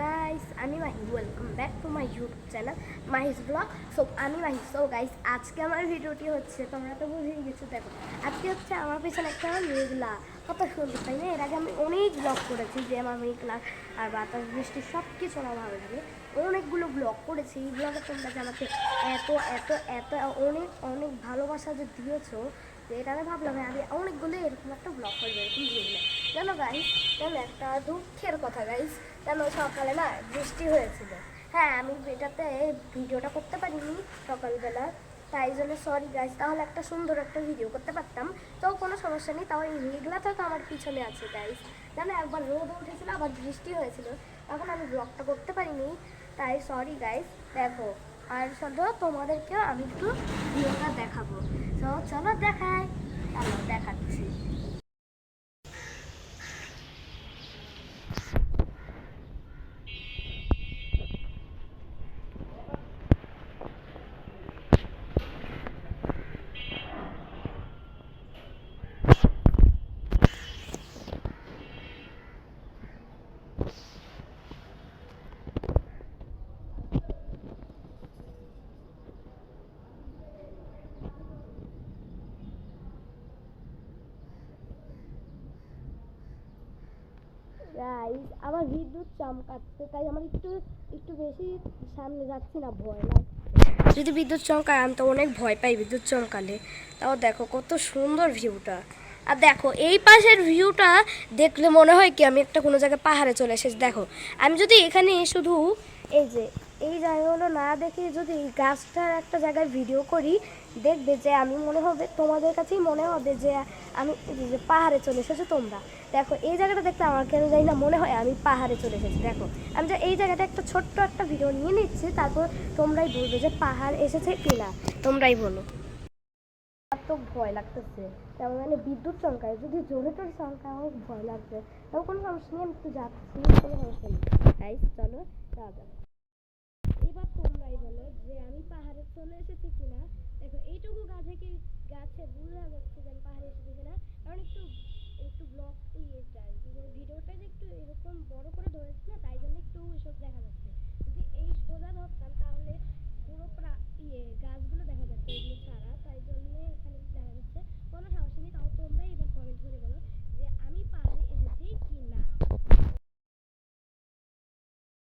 Guys আমি Mahi welcome back to my YouTube channel Mahi's vlog so আমি Mahi so guys আজকে আমার ভিডিওটি হচ্ছে, তোমরা তো বুঝেই গেছো, দেখো, আজকে হচ্ছে আমার পেছনে একটা মেঘলা, কত সুন্দর, তাই না? এর আগে আমি অনেক ব্লগ করেছি যে আমার মেঘলা আর বাতাস, বৃষ্টি সব কিছু আমার ভালো লাগে। অনেকগুলো ব্লগ করেছি, এই ব্লগে তোমরা যে আমাকে এত এত এত, অনেক অনেক ভালোবাসা যে দিয়েছ তো এটা আমি ভাবলাম আমি অনেকগুলো এরকম একটা ব্লগ করব, এরকম ভিডিও জানো গাইস জানো একটা দুঃখের কথা গাইস জানো সকালে না বৃষ্টি হয়েছিল? হ্যাঁ আমি এটাতে ভিডিওটা করতে পারিনি সকালবেলা, তাই জন্য সরি গাইস তাহলে একটা সুন্দর একটা ভিডিও করতে পারতাম। তো কোনো সমস্যা নেই, তাও এই মেঘলাটা তো আমার পিছনে আছে গাইস জানো একবার রোদ উঠেছিল, আবার বৃষ্টি হয়েছিল, তখন আমি ব্লগটা করতে পারিনি। তাই সরি গাইস দেখো, আর শুধু তোমাদেরকেও আমি একটু ভিডিওটা দেখাবো তো চলো দেখাই চলো দেখাচ্ছি গাইস আমার বিদ্যুৎ চমকাচ্ছে, তাই আমার একটু একটু বেশি সামনে যাচ্ছি না, ভয় লাগছে যদি বিদ্যুৎ চমকায়, আমি তো অনেক ভয় পাই বিদ্যুৎ চমকালে। তাও দেখো, কত সুন্দর ভিউটা। আর দেখো, এই পাশের ভিউটা দেখলে মনে হয় কি, আমি একটা কোনো জায়গায় পাহাড়ে চলে এসেছি। দেখো, আমি যদি এখানে শুধু এই যে, এই জায়গাগুলো না দেখে যদি এই গাছটার একটা জায়গায় ভিডিও করি, দেখবে যে আমি মনে হবে, তোমাদের কাছেই মনে হবে যে আমি যে পাহাড়ে চলে এসেছ তোমরা। দেখো, এই জায়গাটা দেখতে আমার কেন জানি না মনে হয় আমি পাহাড়ে চলে এসেছি। দেখো, আমি যে এই জায়গাটা একটা ছোট্ট একটা ভিডিও নিয়ে নিচ্ছি, তারপর তোমরাই বলবে যে পাহাড় এসেছে কিনা। তোমরাই বলো। তো ভয় লাগতেছে। তেমন মানে বিদ্যুৎ চমকায়। যদি জোরে টোরে চমকায়, আমার ভয় লাগছে তাও কোনো সমস্যা নেই, আমি একটু যাচ্ছি। কোনো সমস্যা নেই তাই চলো, যাওয়া যাক। এবার তোমরাই বলো যে আমি পাহাড়ে চলে এসেছি কিনা। দেখো, এইটুকু গাছে কি গাছে বোঝা যাচ্ছে যে আমি পাহাড়ে এসেছি কিনা কারণ